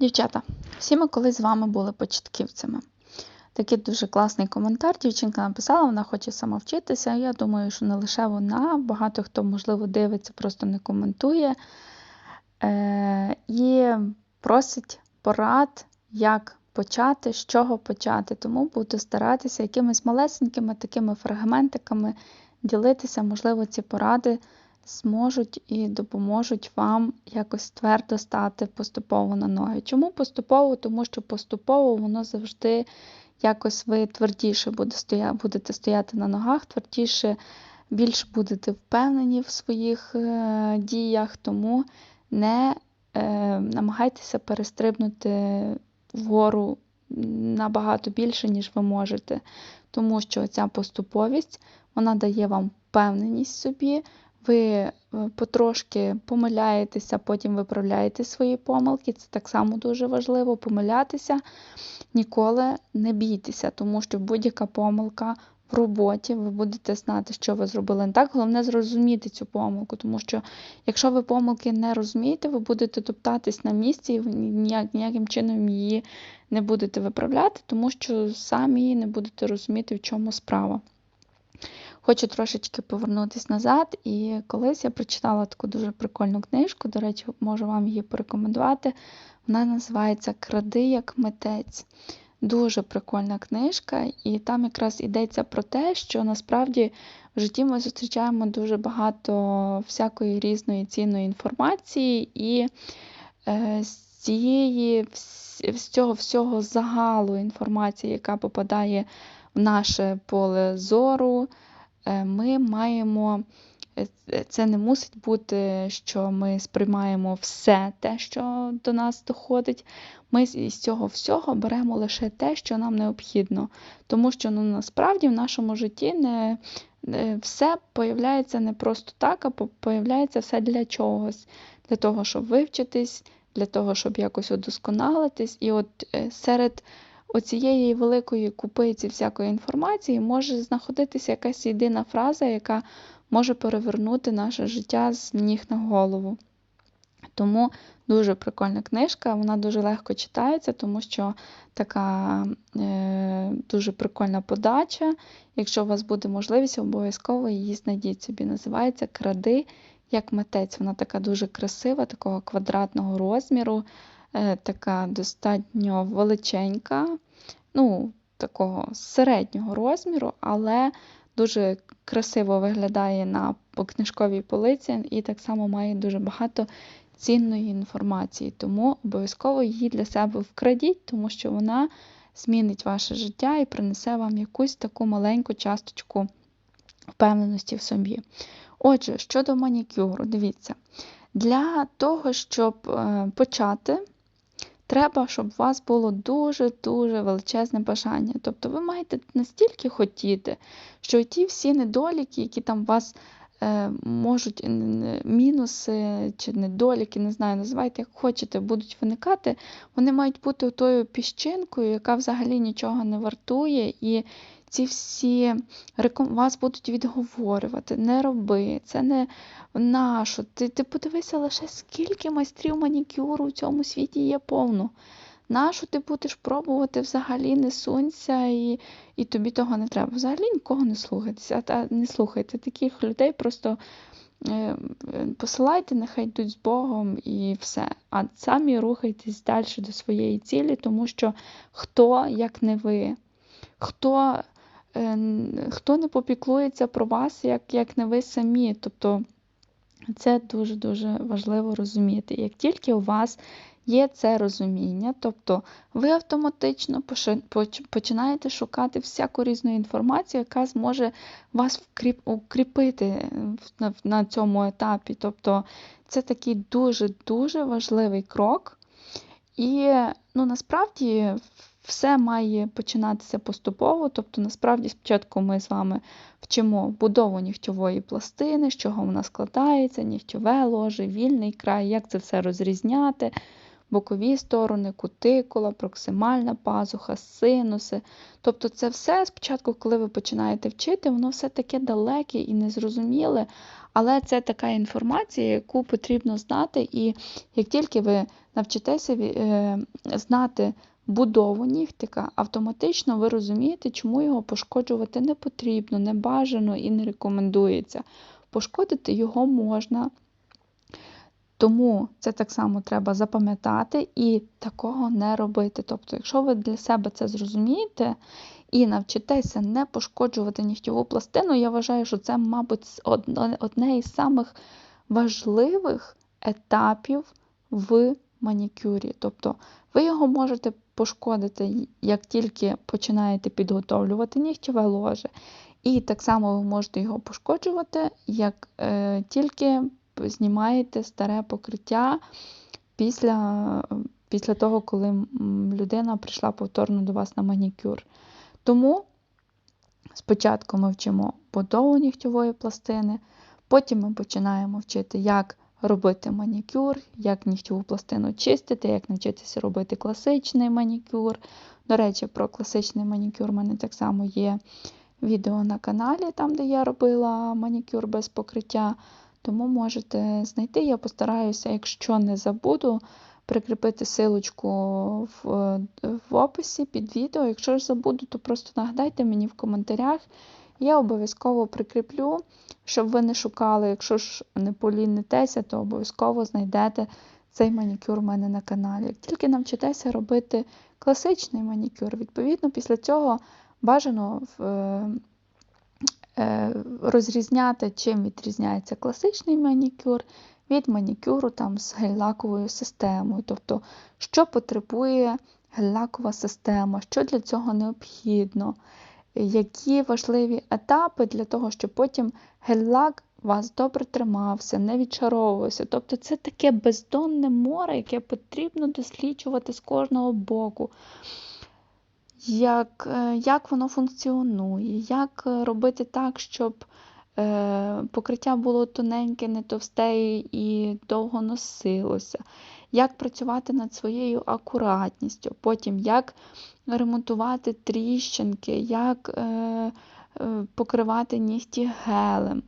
Дівчата, всі ми колись з вами були початківцями. Такий дуже класний коментар. Дівчинка написала, вона хоче самовчитися. Я думаю, що не лише вона, багато хто, можливо, дивиться, просто не коментує. Е, І просить порад, як почати, з чого почати. Тому буду старатися якимись малесенькими такими фрагментиками ділитися, можливо, ці поради зможуть і допоможуть вам якось твердо стати поступово на ноги. Чому поступово? Тому що поступово воно завжди якось ви твердіше будете стояти на ногах, твердіше, більш будете впевнені в своїх е, діях, тому не е, намагайтеся перестрибнути вгору набагато більше, ніж ви можете. Тому що ця поступовість вона дає вам впевненість собі, ви е, потрошки помиляєтеся, потім виправляєте свої помилки. Це так само дуже важливо помилятися. Ніколи не бійтеся, тому що будь-яка помилка в роботі, ви будете знати, що ви зробили не так. Головне зрозуміти цю помилку, тому що якщо ви помилки не розумієте, ви будете топтатись на місці і ніяк, ніяким чином її не будете виправляти, тому що самі не будете розуміти, в чому справа. Хочу трошечки повернутися назад, і колись я прочитала таку дуже прикольну книжку, до речі, можу вам її порекомендувати. Вона називається Кради як митець. Дуже прикольна книжка, і там якраз йдеться про те, що насправді в житті ми зустрічаємо дуже багато всякої різної цінної інформації, і е, з цієї з цього всього загалу інформації, яка попадає в наше поле зору. Е, ми маємо. Е, це не мусить бути, що ми сприймаємо все те, що до нас доходить. Ми з цього всього беремо лише те, що нам необхідно. Тому що ну, насправді в нашому житті не, все появляється не просто так, а появляється все для чогось. Для того, щоб вивчитись, для того, щоб якось удосконалитись. І от е, серед оцієї великої купиці всякої інформації може знаходитися якась єдина фраза, яка може перевернути наше життя з ніг на голову. Тому дуже прикольна книжка, вона дуже легко читається, тому що така е, дуже прикольна подача. Якщо у вас буде можливість, обов'язково її знайдіть собі. Називається Кради як митець. Вона така дуже красива, такого квадратного розміру. Е, така достатньо величенька, ну, такого середнього розміру, але дуже красиво виглядає на книжковій полиці і так само має дуже багато цінної інформації. Тому обов'язково її для себе вкрадіть, тому що вона змінить ваше життя і принесе вам якусь таку маленьку часточку впевненості в собі. Отже, щодо манікюру, дивіться, для того, щоб е, почати Треба, щоб у вас було дуже-дуже величезне бажання. Тобто ви маєте настільки хотіти, що ті всі недоліки, які там у вас е, можуть мінуси чи недоліки, не знаю, називайте, як хочете, будуть виникати, вони мають бути тою піщинкою, яка взагалі нічого не вартує. і ці всі вас будуть відговорювати, не роби, це не нащо. Ти ти подивися лише, скільки майстрів манікюру в цьому світі є повно. Нащо ти будеш пробувати взагалі не сунься і і тобі того не треба. Взагалі нікого не слухайтеся, та не слухайте. Таких людей просто е, посилайте, нехай йдуть з Богом і все. А самі рухайтесь далі до своєї цілі, тому що хто, як не ви, хто хто не попіклується про вас, як, як не ви самі. Тобто це дуже-дуже важливо розуміти. Як тільки у вас є це розуміння, тобто ви автоматично починаєте шукати всяку різну інформацію, яка зможе вас укріпити на цьому етапі. Тобто це такий дуже-дуже важливий крок. І ну, насправді все має починатися поступово, тобто, насправді, спочатку ми з вами вчимо будову нігтьової пластини, з чого вона складається, нігтьове ложе, вільний край, як це все розрізняти, бокові сторони, кутикула, проксимальна пазуха, синуси. Тобто, це все спочатку, коли ви починаєте вчити, воно все таке далеке і незрозуміле. Але це така інформація, яку потрібно знати, і як тільки ви навчитеся е, знати будову нігтика, автоматично ви розумієте, чому його пошкоджувати не потрібно, не бажано і не рекомендується. Пошкодити його можна. Тому це так само треба запам'ятати і такого не робити. Тобто, якщо ви для себе це зрозумієте і навчитеся не пошкоджувати нігтєву пластину, я вважаю, що це, мабуть, одне із самих важливих етапів в манікюрі. Тобто ви його можете пошкодити, як тільки починаєте підготовлювати нігтєве ложе. І так само ви можете його пошкоджувати, як е, тільки знімаєте старе покриття після після того, коли людина прийшла повторно до вас на манікюр. Тому спочатку ми вчимо будову нігтєвої пластини, потім ми починаємо вчити, як робити манікюр, як нігтєву пластину чистити, як навчитися робити класичний манікюр. До речі, про класичний манікюр у мене так само є відео на каналі, там, де я робила манікюр без покриття. Тому можете знайти. Я постараюся, якщо не забуду, прикріпити силочку в, в описі під відео. Якщо ж забуду, то просто нагадайте мені в коментарях. Я обов'язково прикріплю, щоб ви не шукали, якщо ж не полінитеся, то обов'язково знайдете цей манікюр у мене на каналі. Як тільки навчитеся робити класичний манікюр, відповідно, після цього бажано в Е, розрізняти, чим відрізняється класичний манікюр від манікюру там, з гель-лаковою системою. Тобто, що потребує гель-лакова система, що для цього необхідно, які важливі етапи для того, щоб потім гель-лак вас добре тримався, не відчаровувався. Тобто це таке бездонне море, яке потрібно досліджувати з кожного боку як е, як воно функціонує, як е, робити так, щоб покриття було тоненьке, не товсте і довго носилося, як працювати над своєю акуратністю, потім як ремонтувати тріщинки, як покривати нігті гелем.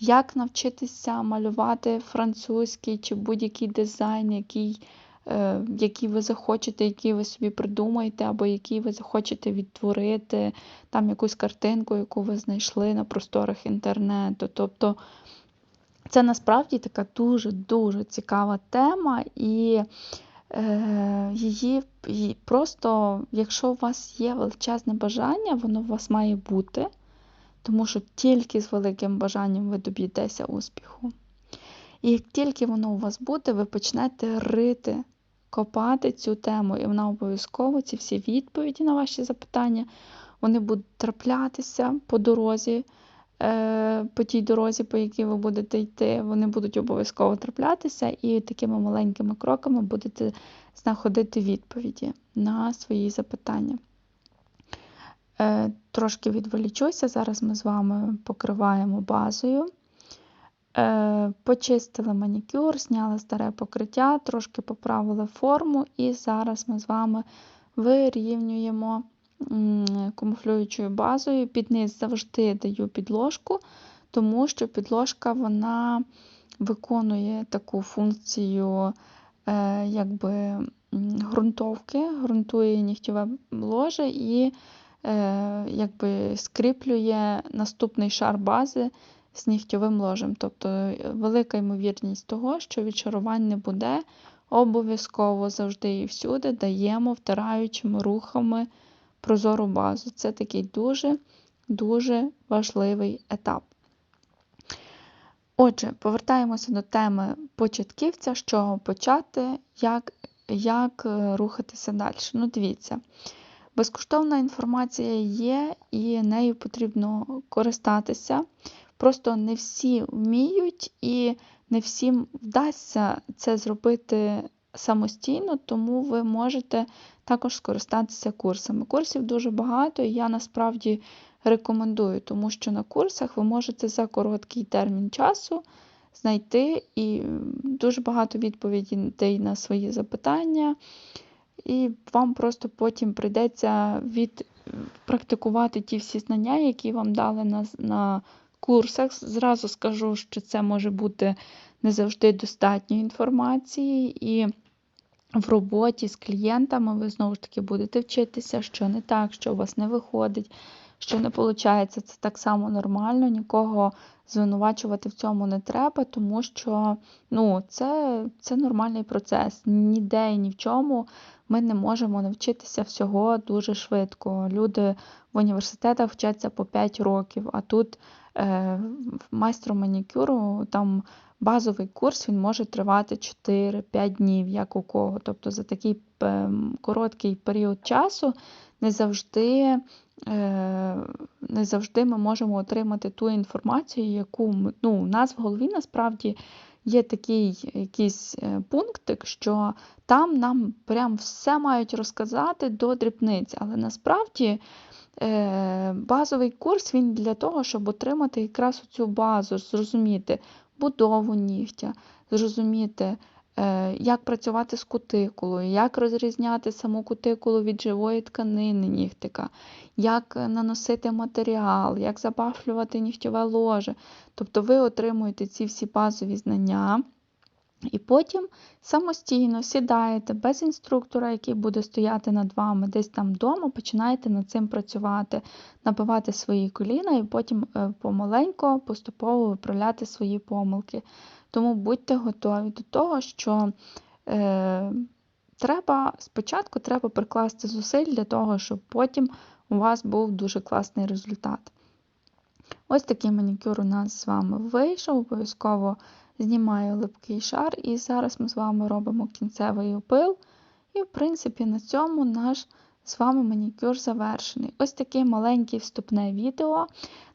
Як навчитися малювати французький чи будь-який дизайн, який Е, який ви захочете, який ви собі придумаєте, або який ви захочете відтворити, там якусь картинку, яку ви знайшли на просторах інтернету. Тобто це насправді така дуже-дуже цікава тема, і е, її просто, якщо у вас є величезне бажання, воно у вас має бути, тому що тільки з великим бажанням ви доб'єтеся успіху. І як тільки воно у вас буде, ви почнете рити копати цю тему, і вона обов'язково ці всі відповіді на ваші запитання, вони будуть траплятися по дорозі, е, по тій дорозі, по якій ви будете йти, вони будуть обов'язково траплятися, і такими маленькими кроками будете знаходити відповіді на свої запитання. Е, трошки відволічуся, зараз ми з вами покриваємо базою. Е, почистили манікюр, зняли старе покриття, трошки поправили форму, і зараз ми з вами вирівнюємо камуфлюючою базою. Під низ завжди даю підложку, тому що підложка вона виконує таку функцію е, якби, ґрунтовки, ґрунтує нігтєве ложе і е, якби, скріплює наступний шар бази з нігтьовим ложем. Тобто е, велика ймовірність того, що відчарувань не буде, обов'язково завжди і всюди даємо втираючими рухами прозору базу. Це такий дуже-дуже важливий етап. Отже, повертаємося до теми початківця, з чого почати, як як е, рухатися далі. Ну, дивіться, безкоштовна інформація є, і нею потрібно користатися. Просто не всі вміють і не всім вдасться це зробити самостійно, тому ви можете також скористатися курсами. Курсів дуже багато, і я насправді рекомендую, тому що на курсах ви можете за короткий термін часу знайти і дуже багато відповідей на свої запитання. І вам просто потім прийдеться відпрактикувати ті всі знання, які вам дали на на курсах. Зразу скажу, що це може бути не завжди достатньо інформації, і в роботі з клієнтами ви знову ж таки будете вчитися, що не так, що у вас не виходить, що не виходить. Це так само нормально, нікого звинувачувати в цьому не треба, тому що ну, це, це нормальний процес. Ніде і ні в чому ми не можемо навчитися всього дуже швидко. Люди в університетах вчаться по 5 років, а тут е, майстру манікюру там базовий курс він може тривати 4-5 днів, як у кого. Тобто за такий ем, короткий період часу не завжди. Е, не завжди ми можемо отримати ту інформацію, яку ну, у нас в голові насправді є такий якийсь е, пунктик, що там нам прям все мають розказати до дрібниць. Але насправді базовий курс він для того, щоб отримати якраз цю базу, зрозуміти будову нігтя, зрозуміти. Е, як працювати з кутикулою, як розрізняти саму кутикулу від живої тканини нігтика, як наносити матеріал, як забафлювати нігтьове ложе. Тобто ви отримуєте ці всі базові знання. І потім самостійно сідаєте без інструктора, який буде стояти над вами, десь там вдома, починаєте над цим працювати, набивати свої коліна і потім е, помаленько, поступово виправляти свої помилки. Тому будьте готові до того, що е, треба спочатку треба прикласти зусиль для того, щоб потім у вас був дуже класний результат. Ось такий манікюр у нас з вами вийшов. Обов'язково знімаю липкий шар, і зараз ми з вами робимо кінцевий опил. І, в принципі, на цьому наш з вами манікюр завершений. Ось таке маленьке вступне відео.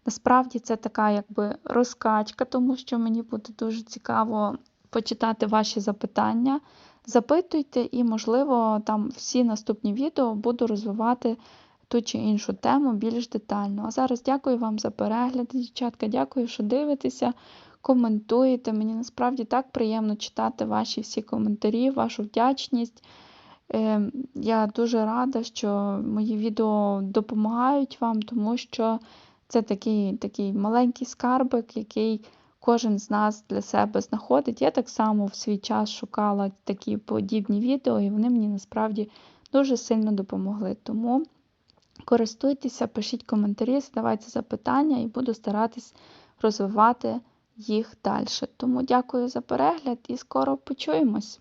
Насправді це така якби розкачка, тому що мені буде дуже цікаво почитати ваші запитання. Запитуйте, і, можливо, там всі наступні відео буду розвивати ту чи іншу тему більш детально. А зараз дякую вам за перегляд, дівчатка. Дякую, що дивитеся, коментуєте. Мені насправді так приємно читати ваші всі коментарі, вашу вдячність. Ем, я дуже рада, що мої відео допомагають вам, тому що це такий такий маленький скарбик, який кожен з нас для себе знаходить. Я так само в свій час шукала такі подібні відео, і вони мені насправді дуже сильно допомогли. Тому користуйтеся, пишіть коментарі, задавайте запитання і буду старатись розвивати їх далі. Тому дякую за перегляд і скоро почуємось!